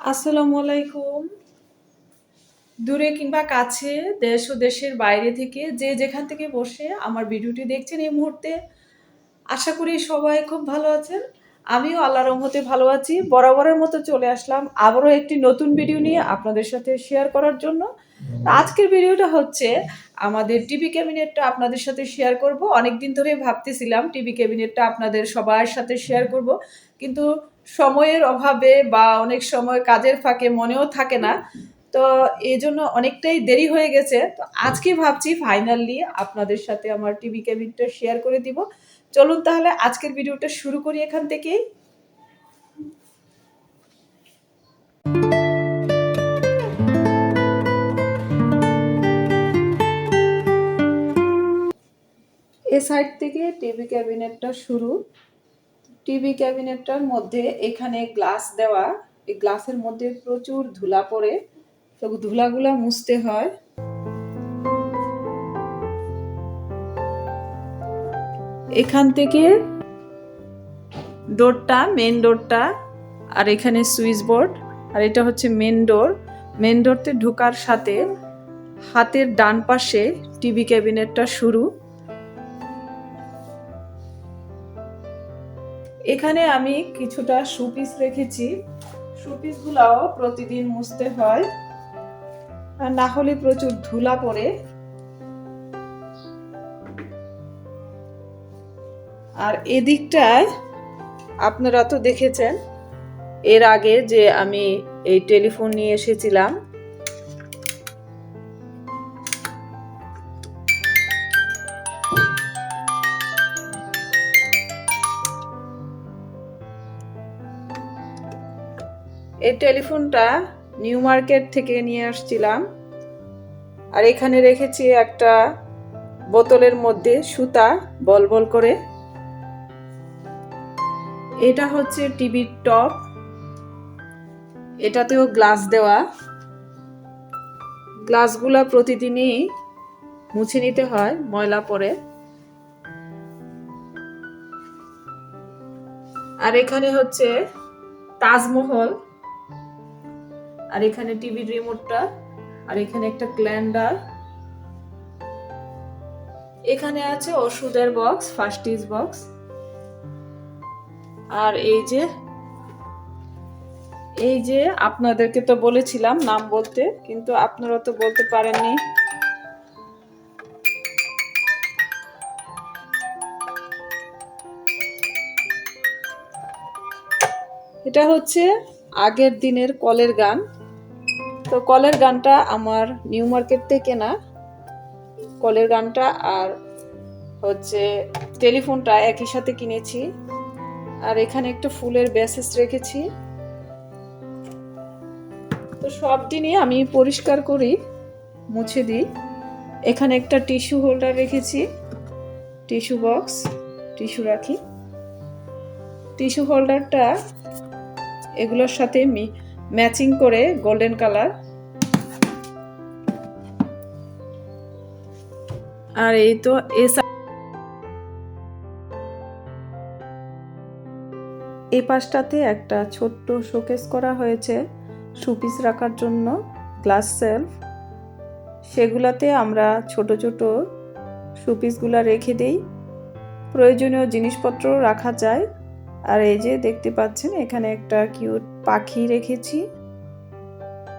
আসসালামু আলাইকুম। দূরে কিংবা কাছে, দেশ ও দেশের বাইরে থেকে যে যেখান থেকে বসে আমার ভিডিওটি দেখছেন এই মুহূর্তে, আশা করি সবাই খুব ভালো আছেন। আমিও আল্লাহর রহমতে ভালো আছি। বরাবরের মতো চলে আসলাম আবারও একটি নতুন ভিডিও নিয়ে আপনাদের সাথে শেয়ার করার জন্য। আজকের ভিডিওটা হচ্ছে আমাদের টিভি ক্যাবিনেটটা আপনাদের সাথে শেয়ার করব। অনেক দিন ধরে ভাবতেছিলাম টিভি ক্যাবিনেটটা আপনাদের সবার সাথে শেয়ার করব। কিন্তু সময়ের অভাবে বা অনেক সময় কাজের ফাঁকে মনেও থাকে না। তো এই জন্য অনেকটাই দেরি হয়ে গেছে। তো আজকে ভাবছি ফাইনালি আপনাদের সাথে আমার টিভি ক্যাবিনটা শেয়ার করে দিব। চলুন তাহলে আজকের ভিডিওটা শুরু করি এখান থেকেই। এ সাইড থেকে টিভি ক্যাবিনেটটা শুরু। টিভি ক্যাবিনেটটার মধ্যে এখানে গ্লাস দেওয়া, এই গ্লাসের মধ্যে প্রচুর ধুলা পড়ে তো ধুলাগুলা মুছতে হয়। এখান থেকে ডোরটা মেন ডোরটা, আর এখানে সুইচ বোর্ড, আর এটা হচ্ছে মেন ডোর। মেন ডোরতে ঢোকার সাথে হাতের ডান পাশে টিভি ক্যাবিনেটটা শুরু। এখানে আমি কিছুটা সুপিস রেখেছি। সুপিসগুলাও প্রতিদিন মুছতে হয়। আর না হলে প্রচুর ধুলা পড়ে। আর এদিকটায় আপনারা তো দেখেছেন, এর আগে যে আমি এই টেলিফোন নিয়ে এসেছিলাম এই টেলিফোনটা নিউ মার্কেট থেকে নিয়ে আসছিলাম। আর এখানে রেখেছি একটা বোতলের মধ্যে সুতা বল বল করে। এটা হচ্ছে টিভির টপ। এটাতেও গ্লাস দেওয়া। গ্লাসগুলা প্রতিদিনই মুছে নিতে হয় ময়লা পরে আর এখানে হচ্ছে তাজমহল। আর এখানে টিভির রিমোটটা আর এখানে একটা ক্ল্যান্ডার এখানে আছে ওষুধের বক্স ফার্স্ট ইজ বক্স আর এই যে এই যে আপনাদেরকে তো বলেছিলাম নাম বলতে, কিন্তু আপনারা তো বলতে পারেননি। এটা হচ্ছে আগের দিনের কলের গান। তো কলের গানটা আমার নিউ মার্কেট থেকে না। কলের গানটা আর হচ্ছে টেলিফোনটা একই সাথে কিনেছি। আর এখানে একটা ফুলের ব্যাসেস রেখেছি। তো সব দিনই আমি পরিষ্কার করি, মুছে দিই। এখানে একটা টিস্যু হোল্ডার রেখেছি। টিস্যু বক্স, টিস্যু রাখি। টিস্যু হোল্ডারটা এগুলোর সাথে ম্যাচিং করে গোল্ডেন কালার। আর এই তো এই পাশটাতে একটা ছোট্ট শোকেস করা হয়েছে সুপিস রাখার জন্য, গ্লাস সেলফ। সেগুলাতে আমরা ছোট ছোট সুপিসগুলা রেখে দেই। প্রয়োজনীয় জিনিসপত্র রাখা যায়। আর এই যে দেখতে পাচ্ছেন, এখানে একটা কিউট পাখি রেখেছি।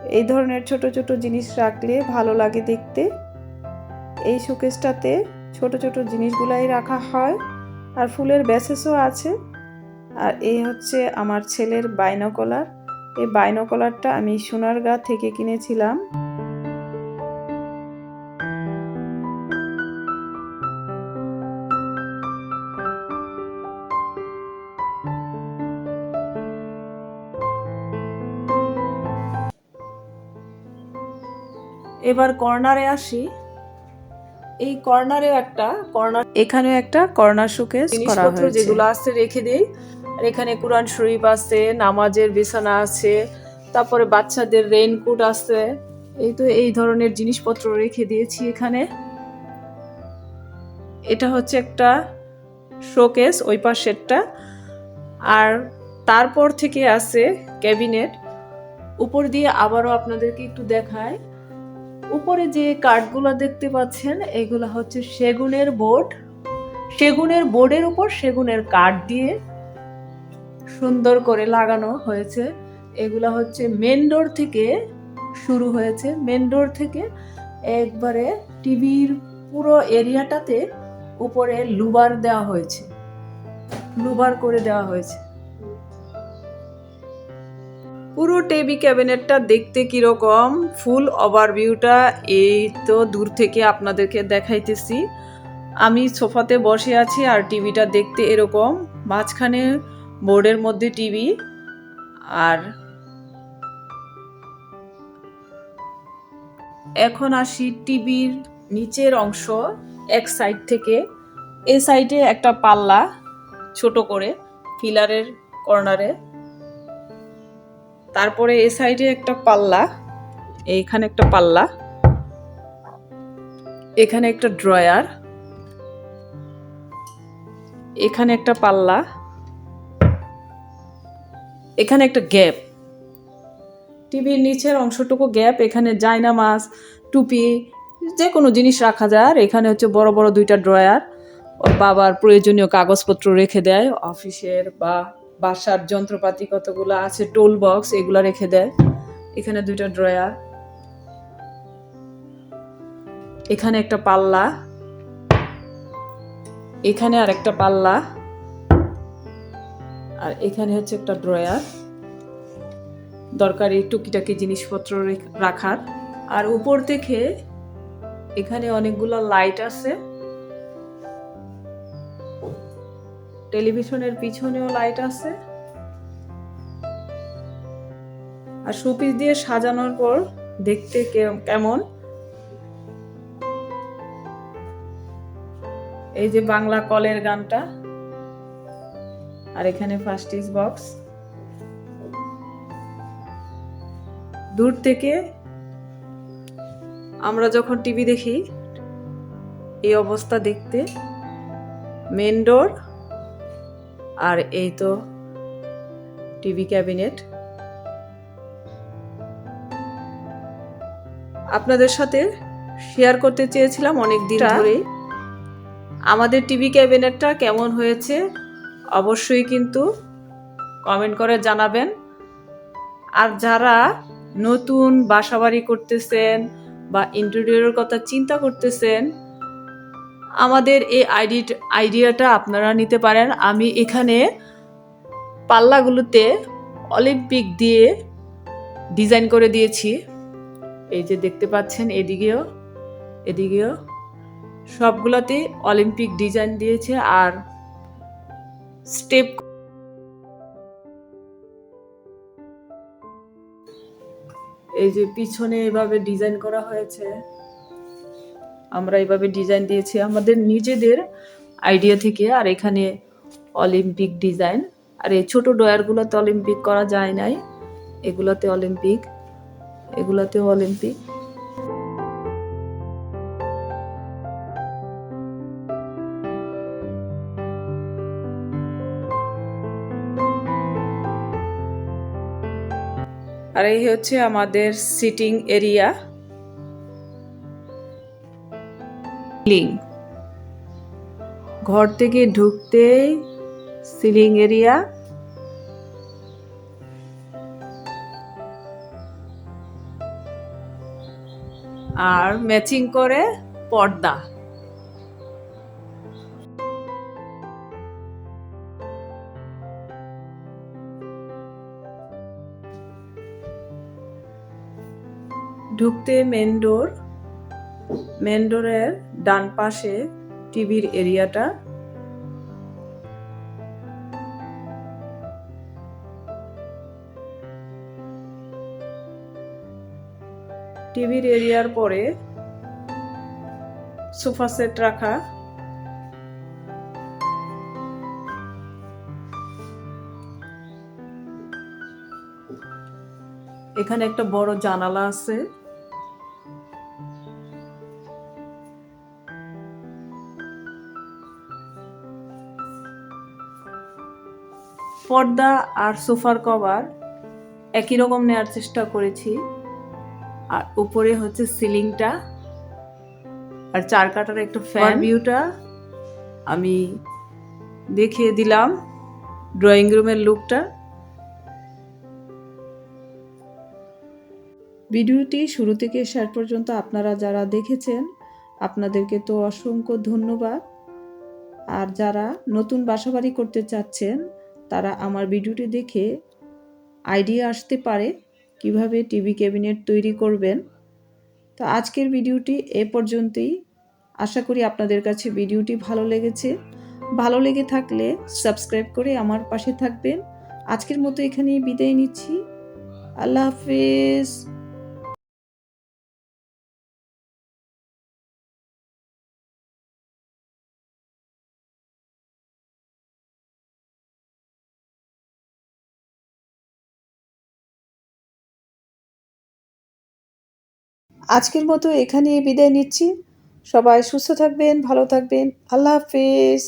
এই ধরনের ছোট ছোট জিনিস রাখলে ভালো লাগে দেখতে। এই শোকেসটাতে ছোট ছোট জিনিসগুলাই রাখা হয়। আর ফুলের ব্যাসেসও আছে। আর এই হচ্ছে আমার ছেলের বাইনোকলার। এই বাইনোকলারটা আমি সোনারগা থেকে কিনেছিলাম। এবার কর্নারে আসি। এই কর্নারেও একটা কর্নার এখানেও একটা কর্নার শোকেস করা হয়েছে। যেগুলো আছে রেখে দেই। আর এখানে কোরআন শরীফ আছে নামাজের বিছানা আছে তারপরে বাচ্চাদের রেইনকোট আছে। এই তো এই ধরনের জিনিসপত্র রেখে দিয়েছি এখানে। এটা হচ্ছে একটা শোকেস ওই পাশেরটা। আর তারপর থেকে আছে ক্যাবিনেট। উপর দিয়ে আবারও আপনাদেরকে একটু দেখায় উপরে যে কাঠগুলো দেখতে পাচ্ছেন, এগুলো হচ্ছে সেগুনের বোর্ড। সেগুনের বোর্ডের উপর সেগুনের কাঠ দিয়ে সুন্দর করে লাগানো হয়েছে। এগুলা হচ্ছে মেন ডোর থেকে শুরু হয়েছে। মেন ডোর থেকে একবারে টিভির পুরো এরিয়াটাতে উপরে লুবার দেওয়া হয়েছে। লুবার করে দেওয়া হয়েছে। পুরো টেবি ক্যাবিনেটটা দেখতে কীরকম, ফুল ওভারভিউটা এই তো দূর থেকে আপনাদেরকে দেখাইতেছি। আমি সোফাতে বসে আছি আর টিভিটা দেখতে এরকম, মাঝখানে বোর্ডের মধ্যে টিভি আর এখন আসি টিভির নিচের অংশ, এক সাইড থেকে। এ সাইডে একটা পাল্লা ছোট করে, ফিলারের কর্নারে। তারপরে এ সাইডে একটা পাল্লা, এইখানে একটা পাল্লা, এখানে একটা ড্রয়ার, এখানে একটা পাল্লা, এখানে একটা গ্যাপ। টিভির নিচের অংশটুকু গ্যাপ, এখানে জায়না মাছ টুপি যে কোনো জিনিস রাখা যায়। আর এখানে হচ্ছে বড় বড় দুইটা ড্রয়ার। ওর বাবার প্রয়োজনীয় কাগজপত্র রেখে দেয়, অফিসের বা বাসার যন্ত্রপাতি কতগুলো আছে টোল বক্স এগুলো রেখে দেয়। এখানে দুইটা ড্রয়ার এখানে একটা পাল্লা। এখানে আর একটা পাল্লা। আর এখানে হচ্ছে একটা ড্রয়ার দরকারি টুকিটাকি জিনিসপত্র রেখ- রাখার। আর উপর থেকে এখানে অনেকগুলো লাইট আছে। টেলিভিশনের পিছনেও লাইট আছে। আর শোপিস দিয়ে সাজানোর পর দেখতে কেমন? এই যে বাংলা কলের গানটা। আর এখানে ফার্স্ট ইস বক্স দূর থেকে আমরা যখন টিভি দেখি, এই অবস্থা দেখতে। মেন ডোর আর এই তো টিভি ক্যাবিনেট। আপনাদের সাথে শেয়ার করতে চেয়েছিলাম অনেক দিন ধরে আমাদের টিভি ক্যাবিনেটটা কেমন হয়েছে অবশ্যই কিন্তু কমেন্ট করে জানাবেন। আর যারা নতুন বাসাবাড়ি করতেছেন বা ইন্টেরিয়রের কথা চিন্তা করতেছেন আমাদের এই আইডি আইডিয়াটা আপনারা নিতে পারেন। আমি এখানে পাল্লাগুলোতে অলিম্পিক দিয়ে ডিজাইন করে দিয়েছি। এই যে দেখতে পাচ্ছেন এদিকেও এদিকেও। সবগুলোতে অলিম্পিক ডিজাইন দিয়েছে আর স্টেপ এই যে পিছনে এভাবে ডিজাইন করা হয়েছে। আমরা এভাবে ডিজাইন দিয়েছি। আমাদের নিজেদের আইডিয়া থেকে, আর এখানে অলিম্পিক ডিজাইন আর এই ছোটো ডয়ারগুলোতে অলিম্পিক করা যায় নাই। এগুলোতে অলিম্পিক এগুলোতেও অলিম্পিক আর এই হচ্ছে আমাদের সিটিং এরিয়া সিলিং। ঘর থেকে ঢুকতেই সিলিং এরিয়া। আর ম্যাচিং করে পর্দা। ঢুকতে মেন ডোর মেন ডোরের ডান পাশে টিভির এরিয়াটা। টিভির এরিয়ার পরে সোফা সেট রাখা। এখানে একটা বড় জানালা আছে। পর্দা আর সোফার কভার একই রকম নেওয়ার চেষ্টা করেছি। আর উপরে হচ্ছে সিলিংটা। আর চার কাটার একটু ফ্যান ভিউটা আমি দেখিয়ে দিলাম ড্রয়িং রুমের লুকটা ভিডিওটি শুরু থেকে শেষ পর্যন্ত আপনারা যারা দেখেছেন আপনাদেরকে তো অসংখ্য ধন্যবাদ। আর যারা নতুন বাসাবাড়ি করতে চাচ্ছেন তারা আমার ভিডিওটি দেখে আইডিয়া আসতে পারে কীভাবে টিভি ক্যাবিনেট তৈরি করবেন। তো আজকের ভিডিওটি এ পর্যন্তই। আশা করি আপনাদের কাছে ভিডিওটি ভালো লেগেছে। ভালো লেগে থাকলে সাবস্ক্রাইব করে আমার পাশে থাকবেন। আজকের মতো এখানেই বিদায় নিচ্ছি। আল্লাহ হাফিজ। আজকের মতো এখানে বিদায় নিচ্ছি। সবাই সুস্থ থাকবেন ভালো থাকবেন। আল্লাহ হাফিজ।